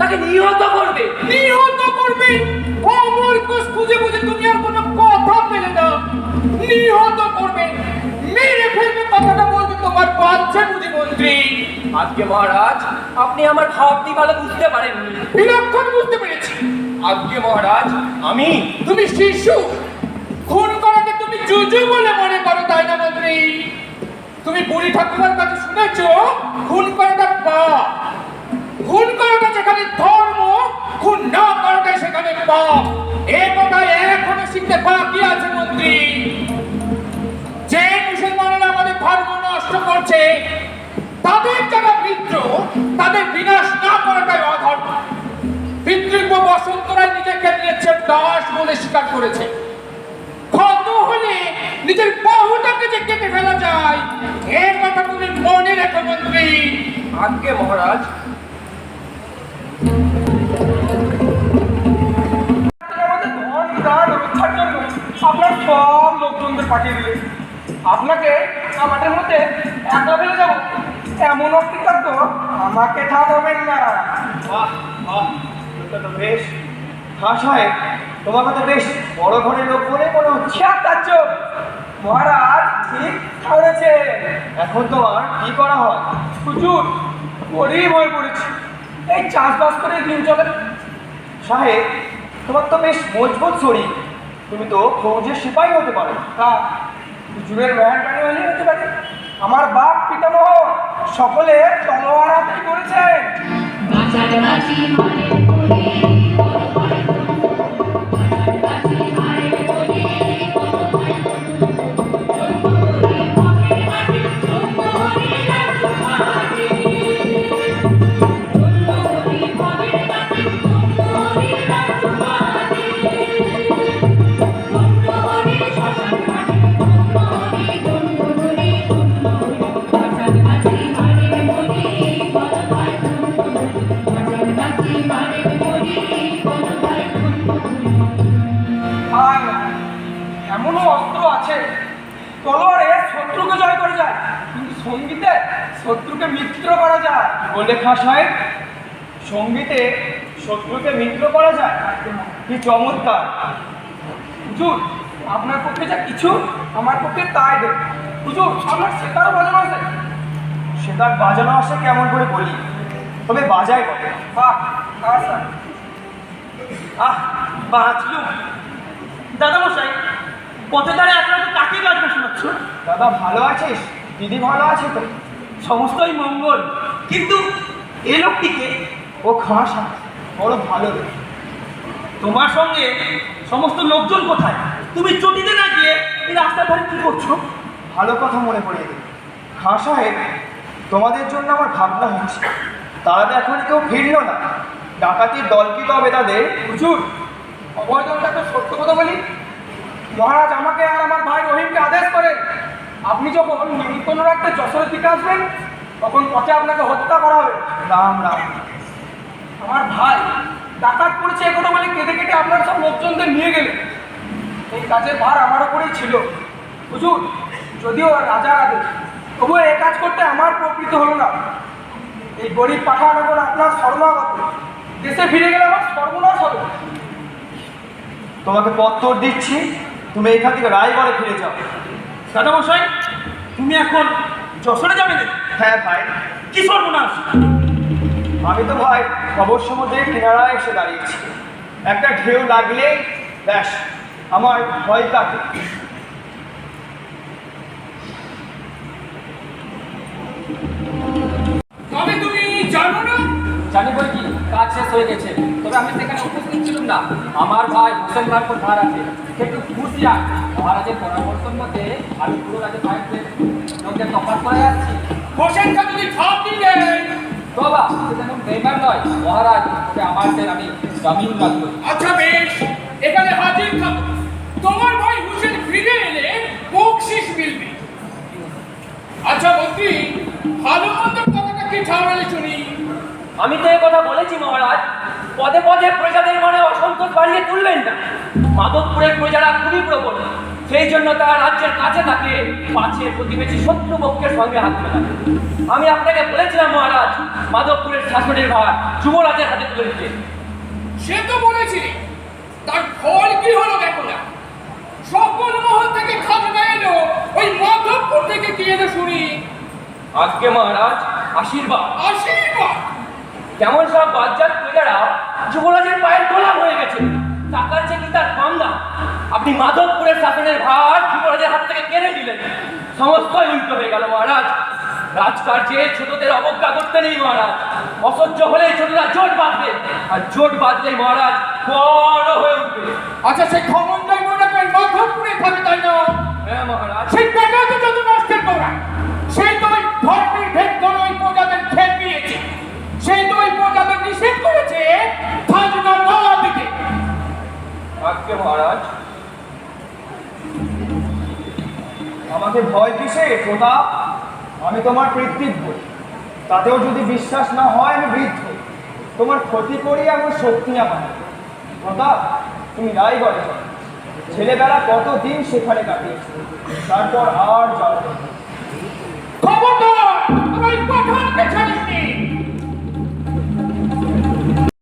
তাকে নিহত করবে। নিহত করবে। অমর কোষ খুঁজে বুঝে তুমি আর কোনো কথা পেলে না নিহত করবে। মেরে ফেলবে কথাটা বলতে তোমার বাচ্চা বুঝি মন্ত্রী। আজকে মহারাজ আপনি আমার ভাবটি ভালো বুঝতে পারেননি বিলক্ষণ বুঝতে পেরেছি। আজকে মহারাজ আমি তুমি শিশু। খুন করাকে তুমি জুজু বলে মনে করো তাই না মন্ত্রী? তুমি বুড়ি ঠাকুমার কাছে শুনেছ? খুন করাটা পাপ। খুন করাটা যেখানে ধর্ম, খুন না করাটা সেখানে পাপ। এ কথায় এখনও শিখতে বাকি আছে, মন্ত্রী। যে মুসলমানরা আমাদের ধর্ম নষ্ট করছে, তাদের যারা মিত্র তাদের বিনাশ না করাটাই অধর্ম। পিতৃব্য বসন্তরায় নিজেকে নিয়েছে দাস বলে স্বীকার করেছে। ক্ষত হলে নিজের বাহুটাকে যে কেটে ফেলা যায়, এ কথা তুমি মনে রেখো, মন্ত্রী। আজকে মহারাজ আপনার সব লোকজনদের পাঠিয়ে দিলেন আপনাকে আমাদের মধ্যে একা ফেলে যাব এমন অকৃতজ্ঞ আমাকে ঠাকাবেন না। বাহ বাহ তো বেশ। হয় তোমাকে তো বেশ বড় ঘরের লোক বলে মনে হচ্ছে। আশ্চর্য মহারাজ ঠিক ধরেছে। এখন তোমার কি করা হয়? হুজুর গরিব হয়ে পড়েছি। এই চাষবাস করে দিন চলে সাহেব, তোমার তো বেশ মজবুত শরীর। তুমি তো ফৌজের সিপাহী হতে পারো। তা জুড়ের মেহরবানি হলে হতে পারে। আমার বাপ, পিতামহ সকলে তলোয়ার হাতে করেছেন। শত্রুকে মিত্র করা যায় বলে খাস সাহেব সঙ্গীতে শত্রুকে মিত্র করা যায়? কি চমৎকার। হুজুর, আপনার পক্ষে যা কিছু, আমার পক্ষে তাই দেন হুজুর, আপনার সেটারও বাজানো আছে? সেটার বাজানো আসে কেমন করে বলি? তবে বাজায় কত বাহ আহ, বাঁচলুম। দাদামশাই, পথে দাঁড়িয়ে আপনারা কাকে বাজনা শোনাচ্ছ দাদা, ভালো আছিস? দিদি ভালো আছে তো? সমস্তই মঙ্গল। কিন্তু এ লোকটিকে ও খাস বড় ভালো। তোমার সঙ্গে সমস্ত লোকজন কোথায়? তুমি চটিতে না গিয়ে এই রাস্তার ধারে কি করছ? ভালো কথা মনে পড়ে দিল খাঁ সাহেব তোমাদের জন্য আমার ভাবনা হচ্ছে। তারা তো এখন কেউ ফিরল না। ডাকাতির দল কি তবে তাদের? প্রচুর অবৈধনটা তো সত্য কথা বলি। মহারাজ আমাকে আর আমার ভাই রহিমকে আদেশ করেন আপনি যখন নিমন্ত্রণ একটা যশোরের দিকে আসবেন তখন পথে আপনাকে হত্যা করা হবে। রাম রাম। আমার ভাই ডাকাত পড়েছে এ কথা বলে কেঁদে কেটে আপনার সব লোকজনদের নিয়ে গেলেন। এই কাজের ভার আমার ওপরেই ছিল। বুঝুন যদিও রাজার আদেশ তবুও এ কাজ করতে আমার প্রকৃত হলো না। এই গরিব পাঠান এখন আপনার শর্মাগত দেশে ফিরে গেলে আমার সর্বনাশ হবে। তোমাকে পত্তর দিচ্ছি। তুমি এখান থেকে রায়গড়ে ফিরে যাও। দাদামশাই তুমি এখন যশোরে যাবে না হ্যাঁ ভাই। কি সর্বনাশ? আমি তো ভাই খবর সমুদ্রে কিনারায় এসে দাঁড়িয়েছি। একটা ঢেউ লাগলেই ব্যাস আমার ভয় কাটে। তবে তুমি জানো না? জানি বই কি কাজ শেষ হয়ে গেছে। না। আমার ভাই হোসেন খানপুর ধার আছে। সে একটু খুশিয়া মহারাজের পরামর্শের মধ্যে আমি পুরো রাজের ভাইকে লোকদের তফাৎ করে যাচ্ছি হোসেন খান যদি বাবা বেইমান নয়। মহারাজ আমার আমি জামিন রাখব আচ্ছা বেশ এখানে হাজির থাকো। তোমার ভাই হোসেন ফিরে এলে বকশিস মিলবে। আচ্ছা মন্ত্রী ভালো মন্দ কথাটা কি শুনি? আমি তো এ কথা বলেছি মহারাজ। পদে পদে প্রজাদের মনে অসন্তোষ বাড়িয়ে তুলবেন না। মাধবপুরের প্রজারা খুবই প্রবল। সেই জন্য তার রাজ্যের কাছে থাকে পাছে প্রতিবেশী শত্রুপক্ষের সঙ্গে হাত মেলাবে আমি আপনাকে বলেছিলাম মহারাজ মাধবপুরের শাসনের ভার যুবরাজের হাতে তুলে দিতে। সে তো বলেছিলি তার ফল কি হলো দেখো না। সকল মহল থেকে খাজনা এলো ওই মাধবপুর থেকে কি এলো শুনি। আজকে মহারাজ আশীর্বাদ। আশীর্বাদ? কেমন সব বাচ্চার প্রজারা যুবরাজের পায়ের গোলাম হয়ে গেছে। টাকার চেয়ে কি তার কম না আপনি মাধবপুরের শাসনের ভার যুবরাজের হাত থেকে কেড়ে নিলেন। সমস্তই উল্টো হয়ে গেল মহারাজ। রাজকার্যে ছোটদের অবজ্ঞা করতে নেই মহারাজ। অসহ্য হলেই ছোটরা জোট বাঁধবে। আর জোট বাঁধলে মহারাজ বড় হয়ে উঠবে। আচ্ছা সেই ক্ষমতায় মনে করেন মাধবপুরে থাকে তাই না? হ্যাঁ মহারাজ। সেই টাকা আমাকে ভয় কিসে প্রতাপ, আমি তোমার পৃথিব্য তাতেও যদি বিশ্বাস না হয়, আমি বৃদ্ধ। তোমার ক্ষতি করি আমার শক্তি আমার প্রতাপ, তুমি রায়গড়ে যাও ছেলেবেলা কতদিন সেখানে কাটিয়েছো? তারপর আর যাও। খবরদার